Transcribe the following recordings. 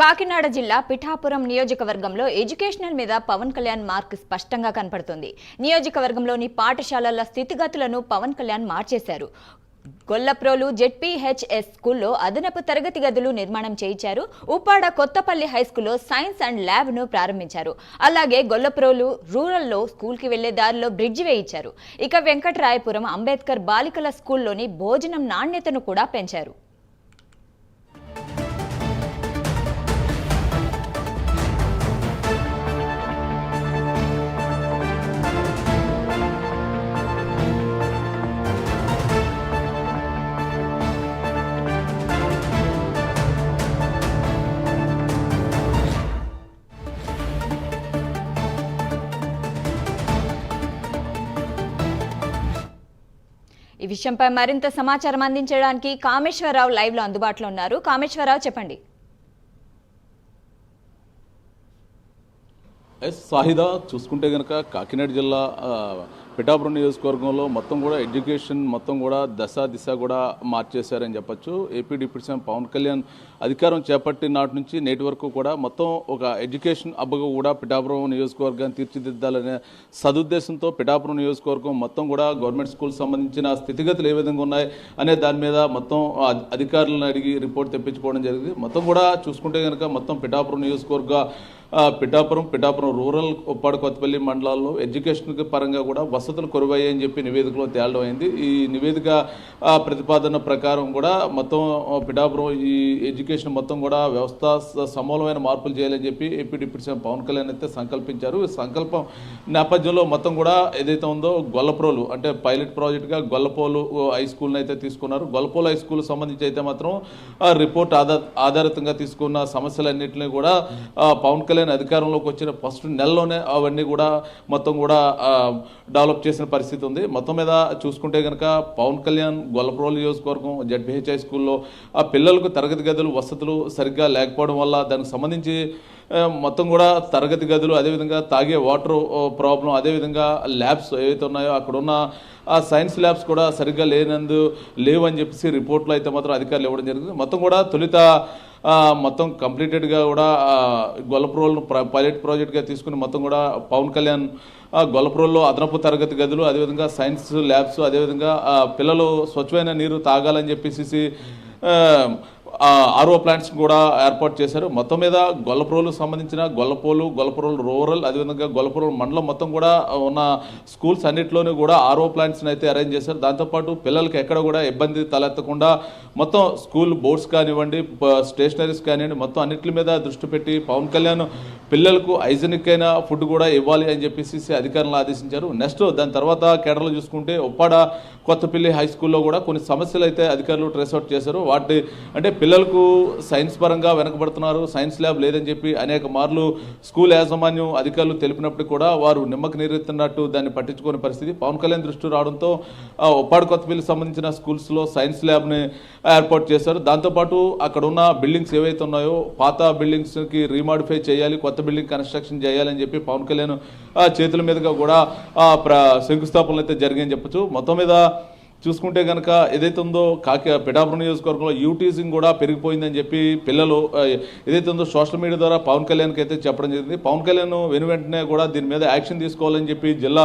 కాకినాడ జిల్లా పిఠాపురం నియోజకవర్గంలో ఎడ్యుకేషనల్ మీద పవన్ కళ్యాణ్ మార్క్ స్పష్టంగా కనపడుతుంది. నియోజకవర్గంలోని పాఠశాలల స్థితిగతులను పవన్ కళ్యాణ్ మార్చేశారు. గొల్లప్రోలు జెడ్పీహెచ్ఎస్ స్కూల్లో అదనపు తరగతి గదులు నిర్మాణం చేయించారు. ఉప్పాడ కొత్తపల్లి హై స్కూల్లో సైన్స్ అండ్ ల్యాబ్ను ప్రారంభించారు. అలాగే గొల్లప్రోలు రూరల్లో స్కూల్కి వెళ్ళే దారిలో బ్రిడ్జ్ వేయించారు. ఇక వెంకటరాయపురం అంబేద్కర్ బాలికల స్కూల్లోని భోజనం నాణ్యతను కూడా పెంచారు. ఈ విషయంపై మరింత సమాచారం అందించడానికి కామేశ్వరరావు లైవ్లో అందుబాటులో ఉన్నారు. కామేశ్వరరావు చెప్పండి. ఎస్ సాహిదా చూసుకుంటే కనుక కాకినాడ జిల్లా పిఠాపురం నియోజకవర్గంలో మొత్తం కూడా ఎడ్యుకేషన్ మొత్తం కూడా దశ దిశ కూడా మార్చేశారని చెప్పొచ్చు. AP deputy CM Pawan Kalyan అధికారం చేపట్టిన నాటి నుంచి నేటి వరకు కూడా మొత్తం ఒక ఎడ్యుకేషన్ అబ్బగా కూడా పిఠాపురం నియోజకవర్గాన్ని తీర్చిదిద్దాలనే సదుద్దేశంతో పిఠాపురం నియోజకవర్గం మొత్తం కూడా గవర్నమెంట్ స్కూల్ సంబంధించిన స్థితిగతులు ఏ విధంగా ఉన్నాయి అనే దాని మీద మొత్తం అధికారులను అడిగి రిపోర్ట్ తెప్పించుకోవడం జరిగింది. మొత్తం కూడా చూసుకుంటే కనుక మొత్తం పిఠాపురం నియోజకవర్గ పిఠాపురం పిఠాపురం రూరల్ ఉప్పాడు కొత్తపల్లి మండలాల్లో ఎడ్యుకేషన్ పరంగా కూడా వసతులు కొరవయ్యాయని చెప్పి నివేదికలో తేలడం అయింది. ఈ నివేదిక ప్రతిపాదన ప్రకారం కూడా మొత్తం పిఠాపురం ఈ ఎడ్యుకేషన్ మొత్తం కూడా వ్యవస్థ స- సమూలమైన మార్పులు చేయాలని చెప్పి AP deputy CM Pawan Kalyan అయితే సంకల్పించారు. సంకల్పం నేపథ్యంలో మొత్తం కూడా ఏదైతే ఉందో గొల్లప్రోలు అంటే పైలట్ ప్రాజెక్ట్గా గొల్లపోలు హై స్కూల్ని అయితే తీసుకున్నారు. గొల్లపోలు హై స్కూల్ సంబంధించి అయితే మాత్రం రిపోర్ట్ ఆధారితంగా తీసుకున్న సమస్యలన్నింటినీ కూడా పవన్ కళ్యాణ్ అధికారంలోకి వచ్చిన ఫస్ట్ నెలలోనే అవన్నీ కూడా మొత్తం కూడా డెవలప్ డెవలప్ చేసిన పరిస్థితి ఉంది. మొత్తం మీద చూసుకుంటే కనుక పవన్ కళ్యాణ్ గొల్లప్రోలు నియోజకవర్గం జడ్బిహెచ్ఐ స్కూల్లో ఆ పిల్లలకు తరగతి గదులు వసతులు సరిగ్గా లేకపోవడం వల్ల దానికి సంబంధించి మొత్తం కూడా తరగతి గదులు అదేవిధంగా తాగే వాటర్ ప్రాబ్లం అదేవిధంగా ల్యాబ్స్ ఏవైతే ఉన్నాయో అక్కడ ఉన్న ఆ సైన్స్ ల్యాబ్స్ కూడా సరిగ్గా లేనందు లేవు అని చెప్పేసి రిపోర్ట్లో అయితే మాత్రం అధికారులు ఇవ్వడం జరిగింది. మొత్తం కూడా తొలిత మొత్తం కంప్లీటెడ్గా కూడా గొల్లప్రోల్ను ప్ర- పైలట్ ప్రాజెక్ట్గా తీసుకుని మొత్తం కూడా పవన్ కళ్యాణ్ ఆ, గొల్లప్రోల్లో అదనపు తరగతి గదులు అదేవిధంగా సైన్స్ ల్యాబ్స్ అదేవిధంగా పిల్లలు స్వచ్ఛమైన నీరు తాగాలని చెప్పేసి ఆర్ఓ ప్లాంట్స్ కూడా ఏర్పాటు చేశారు. మొత్తం మీద గొల్లప్రోలు సంబంధించిన గొల్లపోలు గొల్లప్రోలు రూరల్ అదేవిధంగా గొల్లప్రోలు మండలం మొత్తం కూడా ఉన్న స్కూల్స్ అన్నింటిలోనూ కూడా ఆర్ఓ ప్లాంట్స్ని అయితే అరేంజ్ చేశారు. దాంతోపాటు పిల్లలకి ఎక్కడ కూడా ఇబ్బంది తలెత్తకుండా మొత్తం స్కూల్ బోర్డ్స్ కానివ్వండి స్టేషనరీస్ కానివ్వండి మొత్తం అన్నింటి మీద దృష్టి పెట్టి పవన్ కళ్యాణ్ పిల్లలకు హైజెనిక్ అయిన ఫుడ్ కూడా ఇవ్వాలి అని చెప్పేసి అధికారులు ఆదేశించారు. నెక్స్ట్ దాని తర్వాత కేడర్లో చూసుకుంటే ఉప్పాడ కొత్తపల్లి హై స్కూల్లో కూడా కొన్ని సమస్యలు అయితే అధికారులు ట్రేస్అవుట్ చేశారు. వాటి అంటే పిల్లలకు సైన్స్ పరంగా వెనకబడుతున్నారు. సైన్స్ ల్యాబ్ లేదని చెప్పి అనేక మార్లు స్కూల్ యాజమాన్యం అధికారులు తెలిపినప్పుడు కూడా వారు నిమ్మకి నీరెత్తినట్టు దాన్ని పట్టించుకునే పరిస్థితి. పవన్ కళ్యాణ్ దృష్టి రావడంతో ఉప్పాడు కొత్త కొత్తపల్లికి సంబంధించిన స్కూల్స్లో సైన్స్ ల్యాబ్ని ఏర్పాటు చేశారు. దాంతోపాటు అక్కడ ఉన్న బిల్డింగ్స్ ఏవైతే ఉన్నాయో పాత బిల్డింగ్స్కి రీమాడిఫై చేయాలి కొత్త బిల్డింగ్ కన్స్ట్రక్షన్ చేయాలని చెప్పి పవన్ కళ్యాణ్ చేతుల మీదుగా కూడా ప్ర శంకుస్థాపనలు అయితే జరిగాయని చెప్పొచ్చు. మొత్తం మీద చూసుకుంటే కనుక ఏదైతే ఉందో కాకి పిఠాపురం నియోజకవర్గంలో యూటీజింగ్ కూడా పెరిగిపోయిందని చెప్పి పిల్లలు ఏదైతే ఉందో సోషల్ మీడియా ద్వారా పవన్ కళ్యాణ్కి అయితే చెప్పడం జరిగింది. పవన్ కళ్యాణ్ వెను వెంటనే కూడా దీని మీద యాక్షన్ తీసుకోవాలని చెప్పి జిల్లా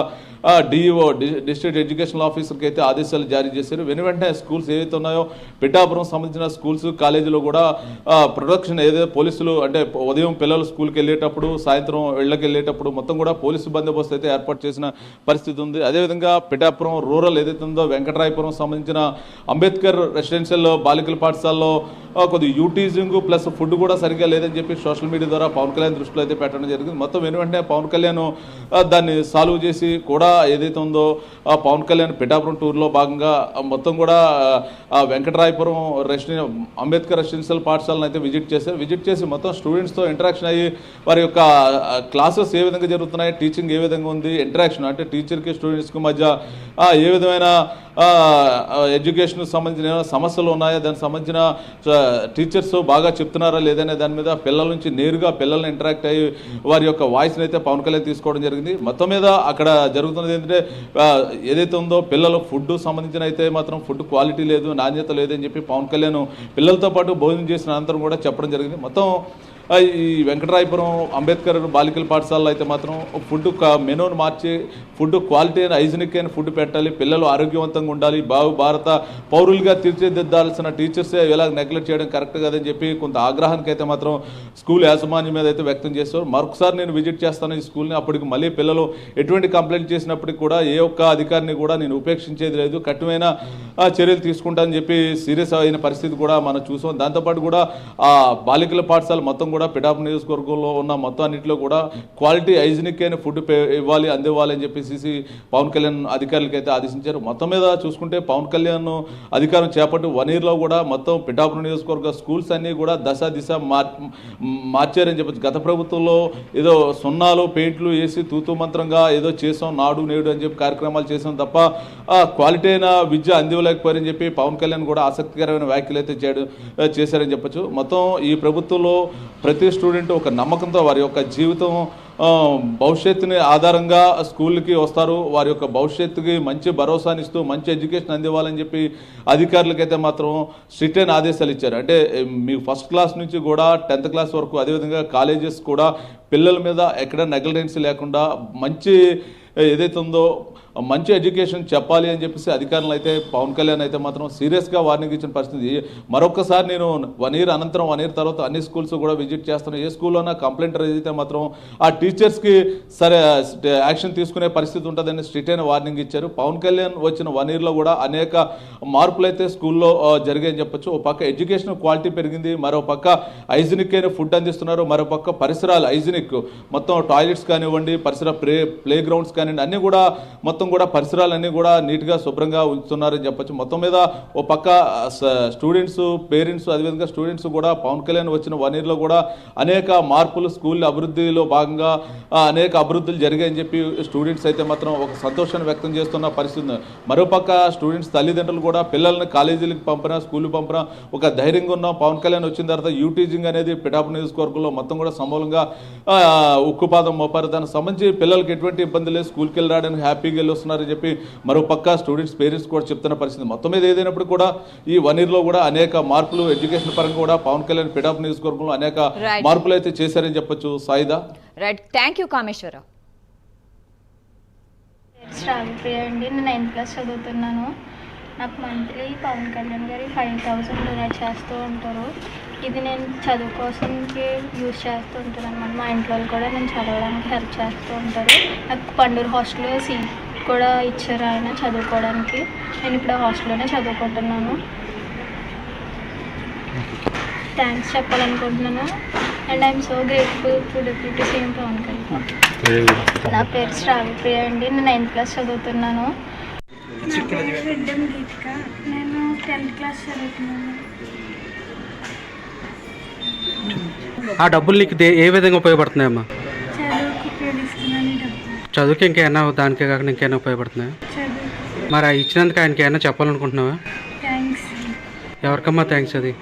డిఈఓ డిస్ట్రిక్ట్ ఎడ్యుకేషనల్ ఆఫీసర్కి అయితే ఆదేశాలు జారీ చేశారు. వెను వెంటనే స్కూల్స్ ఏవైతే ఉన్నాయో పిఠాపురం సంబంధించిన స్కూల్స్ కాలేజీలో కూడా ప్రొడక్షన్ ఏదైతే పోలీసులు అంటే ఉదయం పిల్లలు స్కూల్కి వెళ్ళేటప్పుడు సాయంత్రం ఇళ్ళకి వెళ్ళేటప్పుడు మొత్తం కూడా పోలీసు బందోబస్తు అయితే ఏర్పాటు చేసిన పరిస్థితి ఉంది. అదేవిధంగా పిఠాపురం రూరల్ ఏదైతే ఉందో రాయపురం సంబంధించిన అంబేద్కర్ రెసిడెన్షియల్ బాలికల పాఠశాలలో కొద్ది యూటీజింగ్ ప్లస్ ఫుడ్ కూడా సరిగ్గా లేదని చెప్పి సోషల్ మీడియా ద్వారా పవన్ కళ్యాణ్ దృష్టిలో అయితే పెట్టడం జరిగింది. మొత్తం వెనువెంటనే పవన్ కళ్యాణ్ దాన్ని సాల్వ్ చేసి కూడా ఏదైతే ఉందో పవన్ కళ్యాణ్ పిఠాపురం టూర్లో భాగంగా మొత్తం కూడా వెంకటరాయపురం రెసిడెన్ అంబేద్కర్ రెసిడెన్షియల్ పాఠశాలను అయితే విజిట్ చేశారు. విజిట్ చేసి మొత్తం స్టూడెంట్స్తో ఇంటరాక్షన్ అయ్యి వారి యొక్క క్లాసెస్ ఏ విధంగా జరుగుతున్నాయి టీచింగ్ ఏ విధంగా ఉంది ఇంటరాక్షన్ అంటే టీచర్కి స్టూడెంట్స్కి మధ్య ఏ విధమైన ఎడ్యుకేషన్ సంబంధించిన ఏమైనా సమస్యలు ఉన్నాయా? దానికి సంబంధించిన టీచర్స్ బాగా చెప్తున్నారా లేదనే దాని మీద పిల్లల నుంచి నేరుగా పిల్లల్ని ఇంటరాక్ట్ అయ్యి వారి యొక్క వాయిస్ని అయితే పవన్ కళ్యాణ్ తీసుకోవడం జరిగింది. మొత్తం మీద అక్కడ జరుగుతున్నది ఏంటంటే ఏదైతే ఉందో పిల్లలు ఫుడ్ సంబంధించిన అయితే మాత్రం ఫుడ్ క్వాలిటీ లేదు నాణ్యత లేదని చెప్పి పవన్ కళ్యాణ్ పిల్లలతో పాటు భోజనం చేసిన అనంతరం కూడా చెప్పడం జరిగింది. మొత్తం ఈ వెంకటరాయపురం అంబేద్కర్ బాలికల పాఠశాలలో అయితే మాత్రం ఫుడ్ మెనూను మార్చి ఫుడ్ క్వాలిటీ అయిన హైజినిక్ అయిన ఫుడ్ పెట్టాలి పిల్లలు ఆరోగ్యవంతంగా ఉండాలి బాగు భారత పౌరులుగా తీర్చిదిద్దాల్సిన టీచర్సే ఇలా నెగ్లెక్ట్ చేయడం కరెక్ట్ కదని చెప్పి కొంత ఆగ్రహానికి అయితే మాత్రం స్కూల్ యాజమాన్యం మీద అయితే వ్యక్తం చేస్తారు మరొకసారి నేను విజిట్ చేస్తాను ఈ స్కూల్ని అప్పటికి మళ్ళీ పిల్లలు ఎటువంటి కంప్లైంట్ చేసినప్పటికీ కూడా ఏ ఒక్క అధికారిని కూడా నేను ఉపేక్షించేది లేదు. కఠినమైన చర్యలు తీసుకుంటానని చెప్పి సీరియస్ అయిన పరిస్థితి కూడా మనం చూసాం. దాంతోపాటు కూడా ఆ బాలికల పాఠశాల మొత్తం కూడా పిఠాపు నియోజకవర్గంలో ఉన్న మొత్తం అన్నింటిలో కూడా క్వాలిటీ హైజినిక్ అయిన ఫుడ్ పే- ఇవ్వాలి అందివ్వాలి అని చెప్పేసి పవన్ కళ్యాణ్ అధికారులకి అయితే ఆదేశించారు. మొత్తం మీద చూసుకుంటే పవన్ కళ్యాణ్ అధికారం చేపట్టి వన్ ఇయర్లో కూడా మొత్తం పిఠాపురం నియోజకవర్గ స్కూల్స్ అన్నీ కూడా దశ దిశ మార్ మార్చారని చెప్పచ్చు. గత ప్రభుత్వంలో ఏదో సున్నాలు పెయింట్లు వేసి తూతు మంత్రంగా ఏదో చేసాం నాడు నేడు అని చెప్పి కార్యక్రమాలు చేసాం తప్ప క్వాలిటీ అయిన విద్య అందివ్వలేకపోయారని చెప్పి పవన్ కళ్యాణ్ కూడా ఆసక్తికరమైన వ్యాఖ్యలు అయితే చేయడం చేశారని చెప్పచ్చు. మొత్తం ఈ ప్రభుత్వంలో ప్రతి స్టూడెంట్ ఒక నమ్మకంతో వారి యొక్క జీవితం భవిష్యత్తుని ఆధారంగా స్కూల్కి వస్తారు. వారి యొక్క భవిష్యత్తుకి మంచి భరోసానిస్తూ మంచి ఎడ్యుకేషన్ అందివ్వాలని చెప్పి అధికారులకైతే మాత్రం స్ట్రిక్ట్ అయిన ఆదేశాలు ఇచ్చారు. అంటే మీ మీకు ఫస్ట్ క్లాస్ నుంచి కూడా టెన్త్ క్లాస్ వరకు అదేవిధంగా కాలేజెస్ కూడా పిల్లల మీద ఎక్కడ నెగ్లిజెన్సీ లేకుండా మంచి ఏదైతే ఉందో మంచి ఎడ్యుకేషన్ చెప్పాలి అని చెప్పేసి అధికారులు అయితే పవన్ కళ్యాణ్ అయితే మాత్రం సీరియస్గా వార్నింగ్ ఇచ్చిన పరిస్థితి. మరొకసారి నేను వన్ ఇయర్ అనంతరం వన్ ఇయర్ తర్వాత అన్ని స్కూల్స్ కూడా విజిట్ చేస్తాను ఏ స్కూల్లోనా కంప్లైంట్ అయితే మాత్రం ఆ టీచర్స్కి సరే యాక్షన్ తీసుకునే పరిస్థితి ఉంటుందని స్ట్రిక్ట్ అయిన వార్నింగ్ ఇచ్చారు. పవన్ కళ్యాణ్ వచ్చిన వన్ ఇయర్లో కూడా అనేక మార్పులు అయితే స్కూల్లో జరిగాయని చెప్పొచ్చు. ఒక పక్క ఎడ్యుకేషన్ క్వాలిటీ పెరిగింది. మరో పక్క హైజినిక్ అయిన ఫుడ్ అందిస్తున్నారు. మరో పక్క పరిసరాలు హైజినిక్. మొత్తం టాయిలెట్స్ కానివ్వండి పరిసర ప్లే ప్లే గ్రౌండ్స్ కానివ్వండి అన్నీ కూడా మొత్తం కూడా పరిసరాలన్నీ కూడా నీట్గా శుభ్రంగా ఉంచుతున్నారని చెప్పొచ్చు. మొత్తం మీద ఓ పక్క స్టూడెంట్స్ పేరెంట్స్ అదేవిధంగా స్టూడెంట్స్ కూడా పవన్ కళ్యాణ్ వచ్చిన వన్ ఇయర్లో కూడా అనేక మార్పులు స్కూల్ అభివృద్ధిలో భాగంగా అనేక అభివృద్ధులు జరిగాయని చెప్పి స్టూడెంట్స్ అయితే మాత్రం ఒక సంతోషాన్ని వ్యక్తం చేస్తున్న పరిస్థితి మరోపక్క స్టూడెంట్స్ తల్లిదండ్రులు కూడా పిల్లల్ని కాలేజీలకు పంపినా స్కూల్ పంపినా ఒక ధైర్యంగా ఉన్న పవన్ కళ్యాణ్ వచ్చిన తర్వాత యూటీజింగ్ అనేది పిఠాపు నియోజకవర్గంలో మొత్తం కూడా సమూలంగా ఉక్కుపాదం మోపారు. దానికి సంబంధించి పిల్లలకి ఎటువంటి ఇబ్బంది లేదు. స్కూల్కి వెళ్ళి రావడానికి హ్యాపీగా వెళ్ళి వస్తున్నారని చెప్పి మరో పక్క స్టూడెంట్స్ పేరెంట్స్ కూడా చెప్తున్న పరిస్థితి. మొత్తం మీద ఏదైనప్పుడు కూడా ఈ వన్ ఇయర్లో కూడా అనేక మార్పులు ఎడ్యుకేషన్ పరంగా కూడా పవన్ కళ్యాణ్ పిఠాపు నియోజకవర్గంలో అనేక. మార్పులు అయితే చేశారని చెప్పొచ్చు. Saida? Right thank you Kameswararao. Sravyapriya అండి. నేను నైన్త్ క్లాస్ చదువుతున్నాను. నాకు మంత్లీ పవన్ కళ్యాణ్ గారి ఫైవ్ థౌసండ్ డొనేట్ చేస్తూ ఉంటారు. ఇది నేను చదువు కోసంకి యూజ్ చేస్తూ ఉంటాను అనమాట మా ఇంట్లో వాళ్ళు కూడా నేను చదవడానికి హెల్ప్ చేస్తూ ఉంటారు. నాకు పండూరు హాస్టల్లో సీట్ కూడా ఇచ్చారు ఆయన చదువుకోవడానికి? నేను ఇప్పుడు హాస్టల్లోనే చదువుకుంటున్నాను. థ్యాంక్స్ చెప్పాలనుకుంటున్నాను. And I'm so grateful to deputy CM Pawan Kalyan నా పేరు శ్రావ్యప్రియ అండి. నేను నైన్త్ క్లాస్ చదువుతున్నాను. నా పేరు రెడ్డం గీతిక. నేను టెన్త్ క్లాస్ చదువుతున్నాను. ఆ డబ్బులు నీకు ఏ విధంగా ఉపయోగపడుతున్నాయమ్మా? చదువుకి ఇంకేమైనా దానికే కాకుండా ఇంకేమైనా ఉపయోగపడుతున్నాయా? మరి ఆ ఇచ్చినందుకు ఆయనకి ఏమైనా చెప్పాలనుకుంటున్నావా? ఎవరికమ్మా థ్యాంక్స్ అది?